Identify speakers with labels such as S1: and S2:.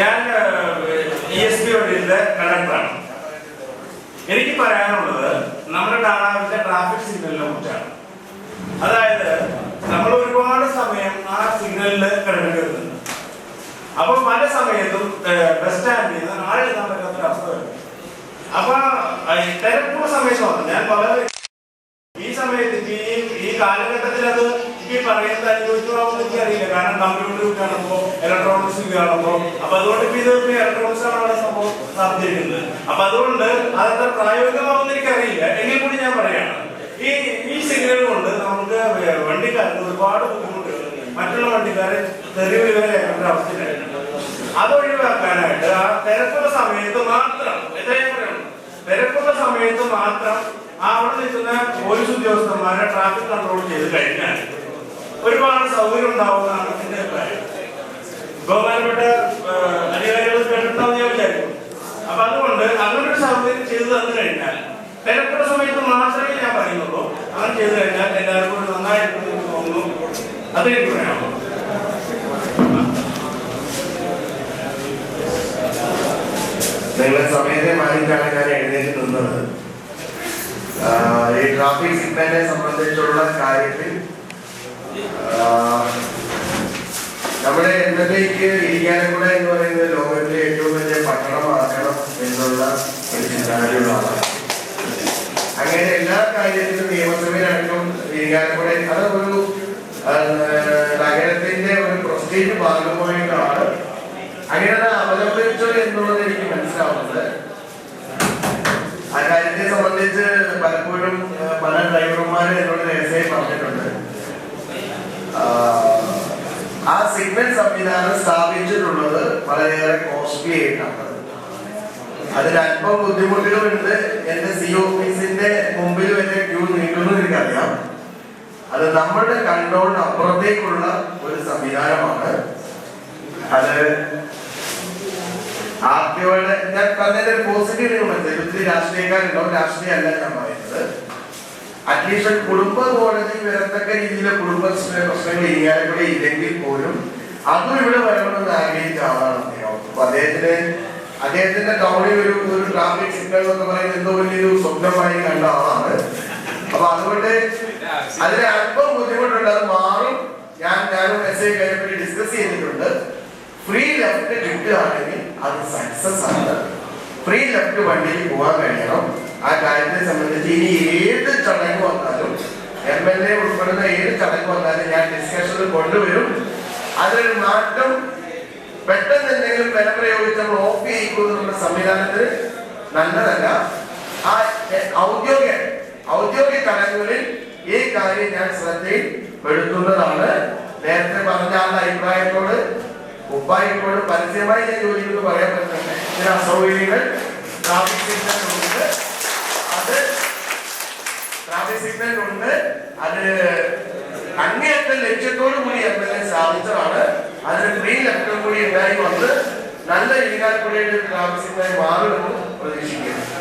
S1: ഞാൻ E S P വഴിയിലെ കണ്ടക്ടറാണ് എനിക്ക് പറയാനുള്ളത് നമ്മുടെ ഡാണാവിന്റെ ട്രാഫിക് സിഗ്നലിനെ കുറിച്ചാണ്. അതായത് നമ്മൾ ഒരുപാട് സമയം ആ സിഗ്നലിൽ കിടക്കരുത് അപ്പൊ പല സമയത്തും ബസ് സ്റ്റാൻഡിൽ നിന്ന് ആളെത്താൻ പറ്റാത്തൊരു അവസ്ഥ വരും. അപ്പൊ തിരക്കുള്ള സമയത്ത് ഞാൻ വളരെ ഈ സമയത്ത് ഈ കാലഘട്ടത്തിൽ അത് ഈ പറയുന്നത് അനുഭവിച്ചോളാമെന്ന് എനിക്ക് അറിയില്ല കാരണം കമ്പ്യൂട്ടർ കാണുമ്പോ ഇലക്ട്രോണിക്സ് കാണുമ്പോ അപ്പൊ അതുകൊണ്ട് ഇപ്പൊ ഇത് ഇലക്ട്രോണിക്സ് ആണ് സംഭവം സാധ്യതയുന്നത് അപ്പൊ അതുകൊണ്ട് അതെത്ര പ്രായോഗികമാവുന്ന എനിക്ക് എനിക്കറിയില്ല. എങ്കിൽ കൂടി ഞാൻ പറയാണ്. ഈ ഈ സിഗ്നൽ കൊണ്ട് നമുക്ക് വണ്ടിക്കാർക്ക് ഒരുപാട് ബുദ്ധിമുട്ടുകൾ മറ്റുള്ള വണ്ടിക്കാരെ തെരുവിൽ വരെ ഒരു അവസ്ഥയിലായിട്ടുണ്ട്. അത് ഒഴിവാക്കാനായിട്ട് ആ തിരക്കുള്ള സമയത്ത് മാത്രം തിരക്കുള്ള സമയത്ത് മാത്രം അവിടെ നിൽക്കുന്ന പോലീസ് ഉദ്യോഗസ്ഥന്മാരെ ട്രാഫിക് കൺട്രോൾ ചെയ്ത് കഴിഞ്ഞാൽ ഒരുപാട് സൗകര്യം ഉണ്ടാവുന്നതാണ് എന്റെ അഭിപ്രായം. ബഹുമാനപ്പെട്ട അധികാരികൾ കേട്ടിട്ടുണ്ടാവും ഞാൻ വിചാരിക്കും അപ്പൊ അതുകൊണ്ട് അങ്ങനൊരു സൗകര്യം ചെയ്തു തന്നു കഴിഞ്ഞാൽ തിരക്കുള്ള സമയത്ത് മാത്രമേ ഞാൻ പറയുന്നുള്ളൂ. അങ്ങനെ ചെയ്തു കഴിഞ്ഞാൽ എല്ലാവർക്കും ഒരു നന്നായിരിക്കും എന്ന് തോന്നുന്നു. അത് എനിക്ക് പറയാം
S2: നിങ്ങളെ സമയത്തെ മാനിക്കാണ് ഞാൻ എഴുന്നേറ്റ് നിന്നത്. ഈ ട്രാഫിക് സിഗ്നലിനെ സംബന്ധിച്ചുള്ള കാര്യത്തിൽ നമ്മുടെ എന്നത്തേക്ക് ഇരിക്കാനക്കൂടെ എന്ന് പറയുന്നത് ലോകത്തിലെ ഏറ്റവും വലിയ പട്ടണമാക്കണം എന്നുള്ള ഒരു ചിന്താഗതിയുള്ള അങ്ങനെ എല്ലാ കാര്യത്തിലും നിയമസഭയിലടക്കം ഇരിക്കാനക്കൂടെ അത് ഒരു നഗരത്തിന്റെ ഒരു പ്രസ്റ്റീജ് ഭാഗമായിട്ടാണ്. അങ്ങനെ അത് അവലംബിച്ചു എന്നുള്ളത് എനിക്ക് മനസ്സിലാവുന്നത്. ആ കാര്യത്തെ സംബന്ധിച്ച് പലപ്പോഴും ആ, പല ഡ്രൈവർമാരും എന്നോട് നേരത്തെ പറഞ്ഞിട്ടുണ്ട് ആ, ആ സിഗ്നൽ സംവിധാനം സ്ഥാപിച്ചിട്ടുള്ളത് വളരെയേറെ കോസ്റ്റ്ലി ആയിട്ടാണ് അതിൽ അല്പം ബുദ്ധിമുട്ടുകളുണ്ട്. എന്റെ സി ഓഫീസിന്റെ മുമ്പിൽ വരെ ക്യൂ നീട്ടുന്നു എനിക്കറിയാം. അത് നമ്മുടെ കൺട്രോളിന് അപ്പുറത്തേക്കുള്ള ഒരു സംവിധാനമാണ്. അത് ആർട്ടിയോടെ ഞാൻ പറഞ്ഞതിന്റെ പോസിറ്റീവ് മനസ്സിലായി ഒത്തിരി രാഷ്ട്രീയക്കാരുണ്ടാവും രാഷ്ട്രീയ അല്ല ഞാൻ പറയുന്നത്. അറ്റ്ലീസ്റ്റ് കുടുംബ കോടതി വരത്തക്ക രീതിയിലെ കുടുംബ പ്രശ്നങ്ങൾ ഇങ്ങനെ ഇല്ലെങ്കിൽ പോലും അതും ഇവിടെ വരണമെന്ന് ആഗ്രഹിച്ച ആളാണ് അദ്ദേഹം അദ്ദേഹത്തിന് അദ്ദേഹത്തിന്റെ ടൗണിൽ ഒരു ഒരു ട്രാഫിക് സിഗ്നൽ എന്ന് പറയുന്നത് എന്തോ വലിയൊരു സ്വപ്നമായി കണ്ട ആളാണ്. അപ്പൊ അതുകൊണ്ട് അതിന് അല്പം ബുദ്ധിമുട്ടുണ്ട്. അത് മാറും. ഞാൻ ഞാനും എസ് ഐ കാര്യപ്പറ്റി ഡിസ്കസ് ചെയ്തിട്ടുണ്ട്. ഫ്രീ ലെഫ്റ്റ് കിട്ടുകയാണെങ്കിൽ അത് സക്സസ് ആണ്. ഫ്രീ ലെഫ്റ്റ് വണ്ടിയിൽ പോകാൻ കഴിയണം. ആ കാര്യത്തെ സംബന്ധിച്ച് ഇനി ഏത് ചടങ്ങ് വന്നാലും എം എൽ എ ഉൾപ്പെടുന്ന ഏത് ചടങ്ങ് വന്നാലും ഞാൻ ഡിസ്കഷനിൽ കൊണ്ടുവരും. അതിലൊരു മാറ്റം പെട്ടെന്ന് എന്തെങ്കിലും വില പ്രയോഗിച്ച് നമ്മൾ ഓഫ് ചെയ്യിക്കുന്ന സംവിധാനത്തിന് നല്ലതല്ല. ആ ഔദ്യോഗിക ഔദ്യോഗിക തലങ്ങളിൽ ഈ കാര്യം ഞാൻ ശ്രദ്ധയിൽ നേരത്തെ പറഞ്ഞ ആളുടെ അഭിപ്രായത്തോട് ഉപ്പായിക്കോട് പരസ്യമായി ഞാൻ ചോദിക്കുന്നത് പറയാൻ പറ്റുന്നുണ്ട് ചില അസൗകര്യങ്ങൾ ട്രാഫിക് സിഗ്നൽ ഉണ്ട് അത് ട്രാഫിക് സിഗ്നൽ ഉണ്ട് അത് അങ്ങേയറ്റം ലക്ഷ്യത്തോടു കൂടി എം എൽ എ സ്ഥാപിച്ചതാണ് അതിന് ഫ്രീ ലെഫ്റ്റും കൂടി ഉണ്ടായി വന്ന് നല്ല ഇരിക്കാൽക്കുടിയുടെ ട്രാഫിക് സിഗ്നൽ മാറുമെന്ന് പ്രതീക്ഷിക്കുന്നു